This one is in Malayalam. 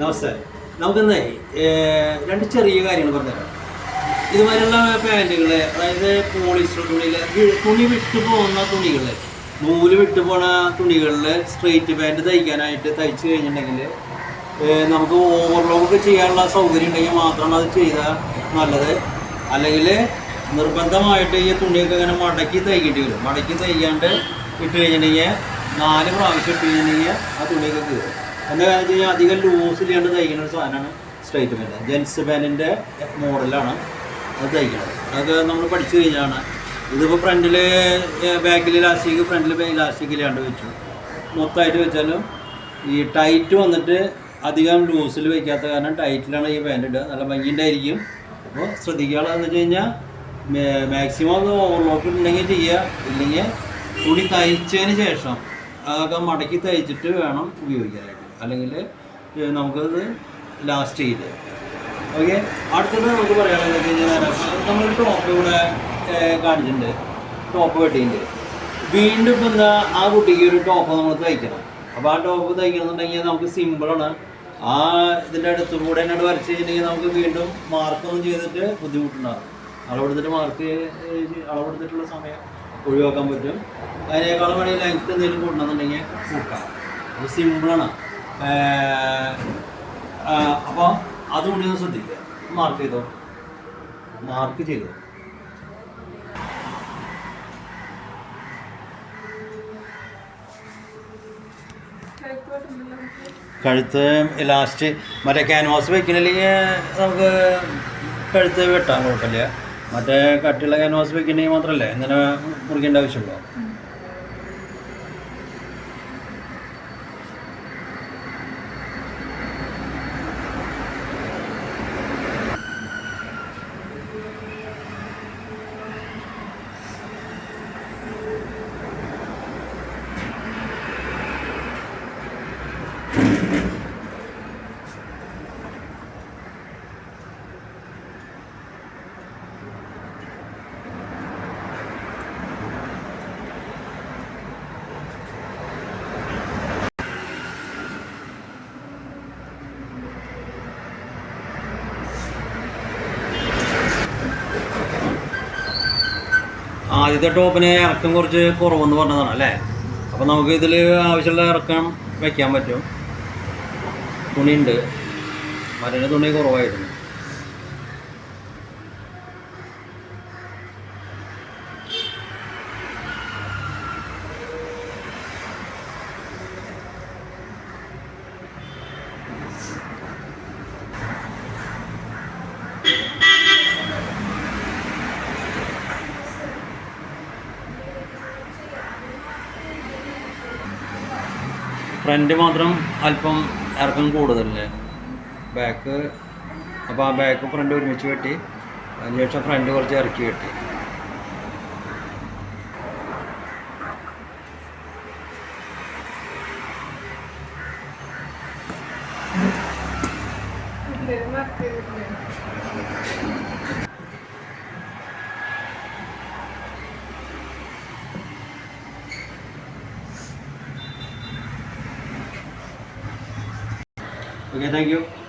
നമസ്തേ. നമുക്കിന്ന് രണ്ട് ചെറിയ കാര്യങ്ങൾ പറഞ്ഞുതരാം. ഇതുമാതിരിയുള്ള പാന്റുകൾ അതായത് പോളിസ്റ്റർ തുണിയിൽ തുണി വിട്ടു പോകുന്ന തുണികൾ നൂൽ വിട്ടു പോണ തുണികളിൽ സ്ട്രെയിറ്റ് പാന്റ് തയ്ക്കാനായിട്ട് തയ്ച്ചു കഴിഞ്ഞിട്ടുണ്ടെങ്കിൽ നമുക്ക് ഓവർലോക്ക് ചെയ്യാനുള്ള സൗകര്യം ഉണ്ടെങ്കിൽ മാത്രമാണ് അത് ചെയ്താൽ നല്ലത്. അല്ലെങ്കിൽ നിർബന്ധമായിട്ട് ഈ തുണിയൊക്കെ ഇങ്ങനെ മടക്കി തയ്ക്കേണ്ടി വരും. മടക്കി തയ്ക്കാണ്ട് ഇട്ട് കഴിഞ്ഞിട്ടുണ്ടെങ്കിൽ നാല് പ്രാവശ്യം ഇട്ട് കഴിഞ്ഞിട്ടുണ്ടെങ്കിൽ ആ തുണിയൊക്കെ കീറും. എന്താ കഴിഞ്ഞാൽ അധികം ലൂസില്ലാണ്ട് തയ്ക്കുന്ന ഒരു സാധനമാണ് സ്ട്രൈറ്റ് പാന്റ് ജെൻസ് പാന്റിന്റെ മോഡലാണ് അത് തയ്ക്കുന്നത് അതൊക്കെ നമ്മൾ പഠിച്ചു കഴിഞ്ഞാണ് ഇതിപ്പോൾ ഫ്രണ്ടിൽ ബാക്കിൽ ഇലാസ്റ്റിക് ഫ്രണ്ടിൽ ലാസ്റ്റിക്കിൽ ഇല്ലാണ്ട് വെച്ചു. മൊത്തമായിട്ട് വെച്ചാലും ഈ ടൈറ്റ് വന്നിട്ട് അധികം ലൂസിൽ വയ്ക്കാത്ത കാരണം ടൈറ്റിലാണ് ഈ പാന്റ് ഇടുക. നല്ല ഭംഗിന്റെ ആയിരിക്കും അപ്പോൾ ശ്രദ്ധിക്കാനുള്ളതെന്ന് വെച്ച് കഴിഞ്ഞാൽ മാക്സിമം അത് ഓവർലോക്ക് ഉണ്ടെങ്കിൽ ചെയ്യുക ഇല്ലെങ്കിൽ തുണി തയ്ച്ചതിന് ശേഷം അതൊക്കെ മടക്കി തയ്ച്ചിട്ട് വേണം ഉപയോഗിക്കാനായിട്ട്. അല്ലെങ്കിൽ നമുക്കത് ലാസ്റ്റ് ചെയ്ത്. ഓക്കെ അടുത്തത് നമുക്ക് പറയാനുള്ളത് വെച്ച് കഴിഞ്ഞാൽ നമ്മൾ ടോപ്പ് ഏർ, കാണിച്ചിട്ടുണ്ട്. ടോപ്പ് വെട്ടിയിട്ടുണ്ട്. വീണ്ടും ഇപ്പം എന്താ ആ കുട്ടിക്ക് ഒരു ടോപ്പ് നമ്മൾ തയ്ക്കണം. അപ്പോൾ ആ ടോപ്പ് തയ്ക്കണമെന്നുണ്ടെങ്കിൽ നമുക്ക് സിമ്പിളാണ് ആ ഇതിന്റെ അടുത്ത് കൂടെ എന്നോട് വരച്ച് കഴിഞ്ഞിട്ടുണ്ടെങ്കിൽ നമുക്ക് വീണ്ടും മാർക്കൊന്നും ചെയ്തിട്ട് ബുദ്ധിമുട്ടുണ്ടാകും അളവെടുത്തിട്ട് മാർക്ക് അളവെടുത്തിട്ടുള്ള സമയം ഒഴിവാക്കാൻ പറ്റും. അതിനേക്കാളും വേണമെങ്കിൽ ലെങ്ത് എന്തെങ്കിലും കൂട്ടണമെന്നുണ്ടെങ്കിൽ കൂട്ടാം. അത് സിമ്പിളാണ് അപ്പോൾ അതുകൊണ്ട് ഒന്ന് ശ്രദ്ധിക്കുക മാർക്ക് ചെയ്തോ? മാർക്ക് ചെയ്തോ? കഴുത്ത് ലാസ്റ്റ് മറ്റേ ക്യാൻവാസ് വെക്കണില്ലെങ്കിൽ നമുക്ക് കഴുത്ത് വെട്ടാൻ കുഴപ്പമില്ല. മറ്റേ കട്ടിയുള്ള ക്യാൻവാസ് വെക്കണമെങ്കിൽ മാത്രമല്ലേ ഇങ്ങനെ മുറിക്കേണ്ട ആവശ്യമുള്ളൂ. ആദ്യത്തെ ടോപ്പിന് ഇറക്കം കുറച്ച് കുറവെന്ന് പറഞ്ഞതാണ് അല്ലേ? അപ്പോൾ നമുക്ക് ഇതിൽ ആവശ്യമുള്ള ഇറക്കം വയ്ക്കാൻ പറ്റും. തുണിയുണ്ട്. മരുന്ന് തുണി കുറവായിരുന്നു. ഫ്രണ്ട് മാത്രം അല്പം ഇറക്കം കൂടുതലല്ലേ? ബാക്ക് അപ്പോൾ ആ ബാക്ക് ഫ്രണ്ട് ഒരുമിച്ച് വെട്ടി. അതിനുശേഷം ഫ്രണ്ട് കുറച്ച് ഇറക്കി വെട്ടി. Okay thank